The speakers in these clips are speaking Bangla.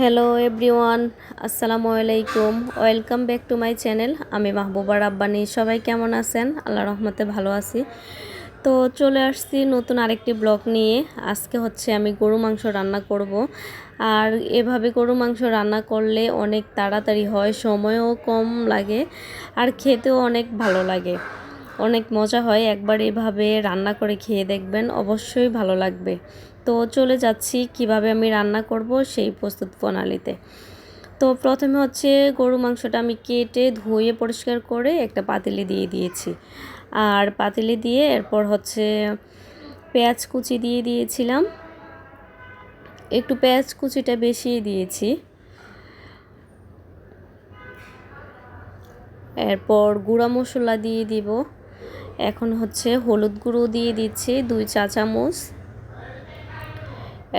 হ্যালো এভরিওয়ান আসসালামু আলাইকুম welcome back to my channel আমি মাহবুবা রাব্বানি। সবাই কেমন আছেন? আল্লাহ রহমতে ভালো আছি। তো চলে আসছি নতুন আরেকটি ব্লগ নিয়ে। আজকে হচ্ছে আমি গরু মাংস রান্না করব। আর এভাবে গরু মাংস রান্না করলে অনেক তাড়াতাড়ি হয়, সময়ও কম লাগে, আর খেতেও অনেক ভালো লাগে। অনেক মজা হয়। একবার এভাবে রান্না করে খেয়ে দেখবেন, অবশ্যই ভালো লাগবে। তো চলে যাচ্ছি, কীভাবে আমি রান্না করব সেই প্রস্তুত প্রণালীতে। তো প্রথমে হচ্ছে গরু মাংসটা আমি কেটে ধুয়ে পরিষ্কার করে একটা পাতিলে দিয়ে দিয়েছি। আর পাতিলে দিয়ে এরপর হচ্ছে পেঁয়াজ কুচি দিয়ে দিয়েছিলাম। একটু পেঁয়াজ কুচিটা বেশি দিয়েছি। এরপর গুঁড়া মশলা দিয়ে দিব। এখন হচ্ছে হলুদ গুঁড়ো দিয়ে দিচ্ছি, দুই চা চামচ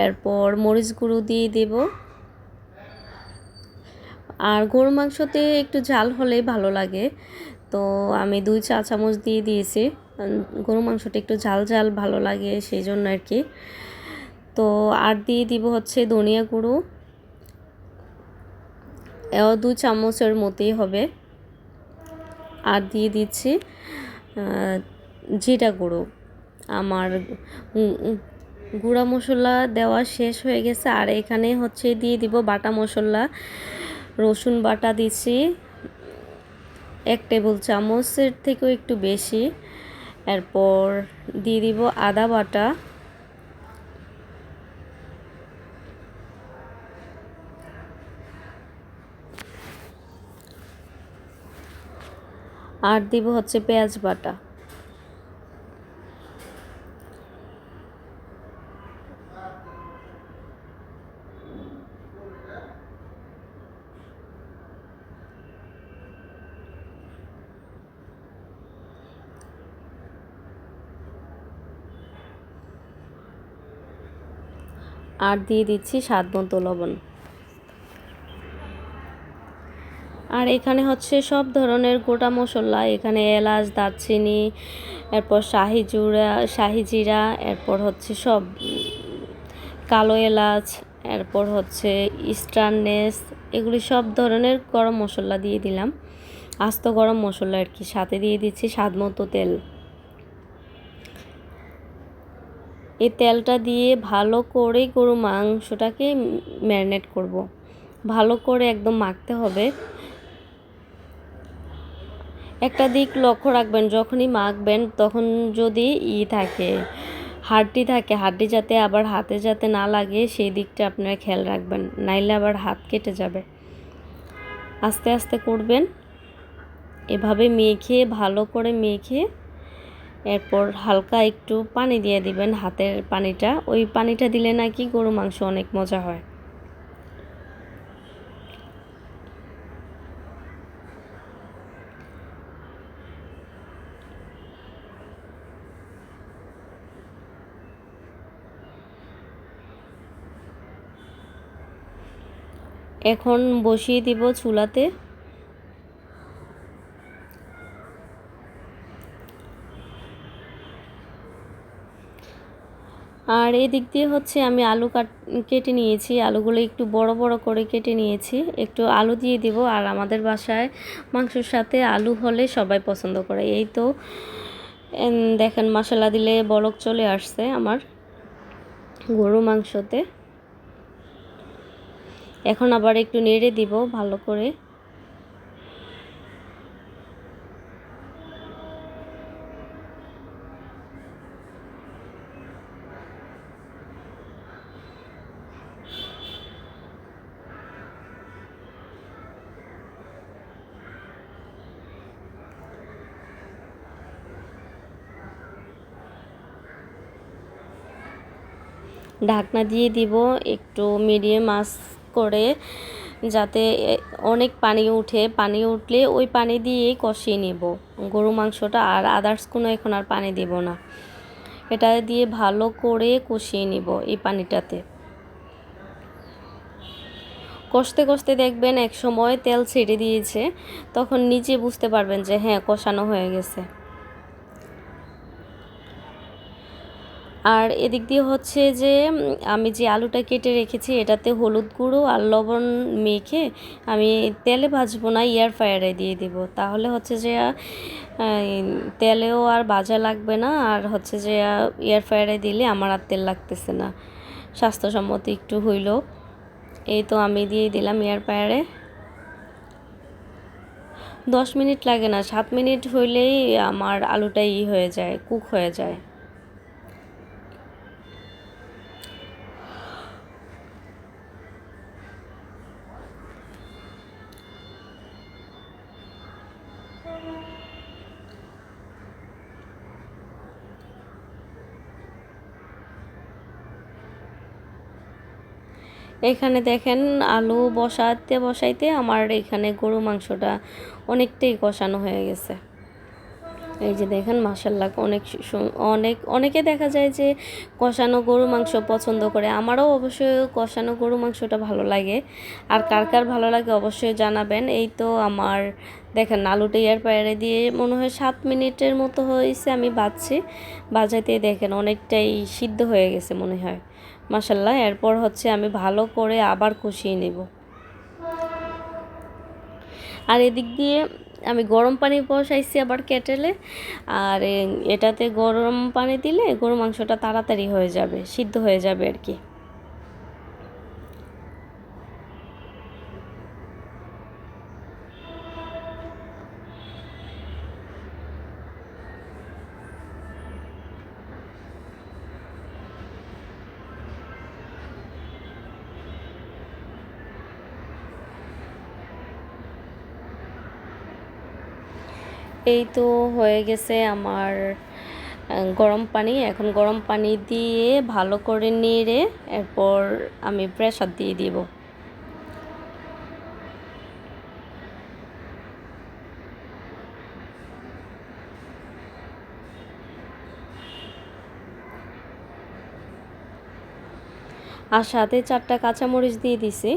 এরপর মরিচ গুঁড়ো দিয়ে দেব। আর গরু মাংসতে একটু ঝাল হলে ভালো লাগে। তো আমি দুই চা চামচ দিয়ে দিয়েছি। গরু মাংসটা একটু ঝাল ঝাল ভালো লাগে সেই জন্য আর কি। তো আর দিয়ে দিব হচ্ছে ধনিয়া গুঁড়ো। এও দু চামচের মতোই হবে। আর দিয়ে দিচ্ছি জিরা গুঁড়ো। আমার গুঁড়া মশলা দেওয়া শেষ হয়ে গেছে। আর এখানে হচ্ছে দিয়ে দিব বাটা মশলা। রসুন বাটা দিচ্ছি এক টেবিল চামচের থেকেও একটু বেশি। এরপর দিয়ে দিব আদা বাটা। আর দিব হচ্ছে পেঁয়াজ বাটা। আর দিয়ে দিচ্ছি স্বাদ মতো লবণ। আর এখানে হচ্ছে সব ধরনের গোটা মশলা, এখানে এলাচ, দারচিনি, এরপর শাহি জুড়া শাহি জিরা, এরপর হচ্ছে সব, কালো এলাচ, এরপর হচ্ছে ইস্টারনেস এগুলি সব ধরনের গরম মশলা দিয়ে দিলাম। আস্ত গরম মশলা আর কি, সাথে দিয়ে দিচ্ছি স্বাদ মতো তেল। এই তেলটা দিয়ে ভালো করে গরু মাংসটাকে ম্যারিনেট করব। ভালো করে একদম মাখতে হবে। একটা দিক লক্ষ্য রাখবেন, যখনই মাখবেন তখন যদি ই থাকে হাড্ডি থাকে হাড্ডি যাতে আবার হাতে যাতে না লাগে সেই দিকটা আপনারা খেয়াল রাখবেন, নাইলে আবার হাত কেটে যাবে। আস্তে আস্তে করবেন। এভাবে মেখে, ভালো করে মেখে এরপর হালকা একটু পানি দিয়ে দিবেন হাতের পানিটা। ওই পানিটা দিলে নাকি গরু মাংস অনেক মজা হয়। এখন বসিয়ে দিব চুলাতে। আর এই দিক দিয়ে হচ্ছে আমি আলু কাট, কেটে নিয়েছি। আলুগুলো একটু বড় বড় করে কেটে নিয়েছি। একটু আলু দিয়ে দিব আর আমাদের বাসায় মাংসের সাথে আলু হলে সবাই পছন্দ করে। এই তো দেখেন মশলা দিলে বলক চলে আসছে আমার গরু মাংসতে। এখন আবার একটু নেড়ে দিব ভালো করে। ঢাকনা দিয়ে দিব একটু মিডিয়াম আস করে, যাতে অনেক পানি উঠে। পানি উঠলে ওই পানি দিয়েই কষিয়ে নেব। গরু মাংসটা আর আদার্স কোনো এখন আর পানি দেব না। এটা দিয়ে ভালো করে কষিয়ে নিব এই পানিটাতে। কষতে কষতে দেখবেন এক সময় তেল ছেড়ে দিয়েছে, তখন নিজে বুঝতে পারবেন যে হ্যাঁ কষানো হয়ে গেছে। আর এদিক দিয়ে হচ্ছে যে আমি যে আলুটা কেটে রেখেছি, এটাতে হলুদ গুঁড়ো আর লবণ মেখে আমি তেলে ভাজবো না এয়ার ফ্রায়ারে দিয়ে দিব। তাহলে হচ্ছে যে তেলেও আর ভাজা লাগবে না, আর হচ্ছে যে এয়ার ফ্রায়ারে দিলে আমার আর তেল লাগতেছে না। স্বাস্থ্যসম্মত একটু হইল। এই তো আমি দিয়ে দিলাম এয়ার ফ্রায়ারে দশ মিনিট লাগে না, সাত মিনিট হইলেই আমার আলুটা ই হয়ে যায় কুক হয়ে যায়। এখানে দেখেন আলু বসাতে বসাইতে আমার এখানে গরু মাংসটা অনেকটাই কষানো হয়ে গেছে। এই যে দেখেন মাসাল্লাহ অনেক অনেক, অনেকে দেখা যায় যে কষানো গরু মাংস পছন্দ করে। আমারও অবশ্যই কষানো গরু মাংসটা ভালো লাগে। আর কার কার ভালো লাগে অবশ্যই জানাবেন। এই তো আমার, দেখেন, আলুটা এয়ার ফ্রায়ারে দিয়ে মনে হয় সাত মিনিটের মতো হয়েছে আমি বাজছি। বাজাতে দেখেন, অনেকটাই সিদ্ধ হয়ে গেছে মনে হয়। মাসাল্লাহ এরপর হচ্ছে আমি ভালো করে আবার কষিয়ে নেব। আর এদিক দিয়ে আমি গরম পানি বসাইছি আবার কেটেলে, আর এটাতে গরম পানি দিলে গরু মাংসটা তাড়াতাড়ি হয়ে যাবে, সিদ্ধ হয়ে যাবে আর কি। এই তো হয়ে গেছে আমার গরম পানি। এখন গরম পানি দিয়ে ভালো করে নেড়ে এরপর আমি প্রেসার দিয়ে দিব। আর সাথে চারটা কাঁচামরিচ দিয়ে দিছি।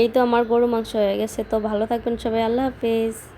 এই তো আমার গরু মাংস হয়ে গেছে তো ভালো থাকবেন সবাই আল্লাহ হাফেজ।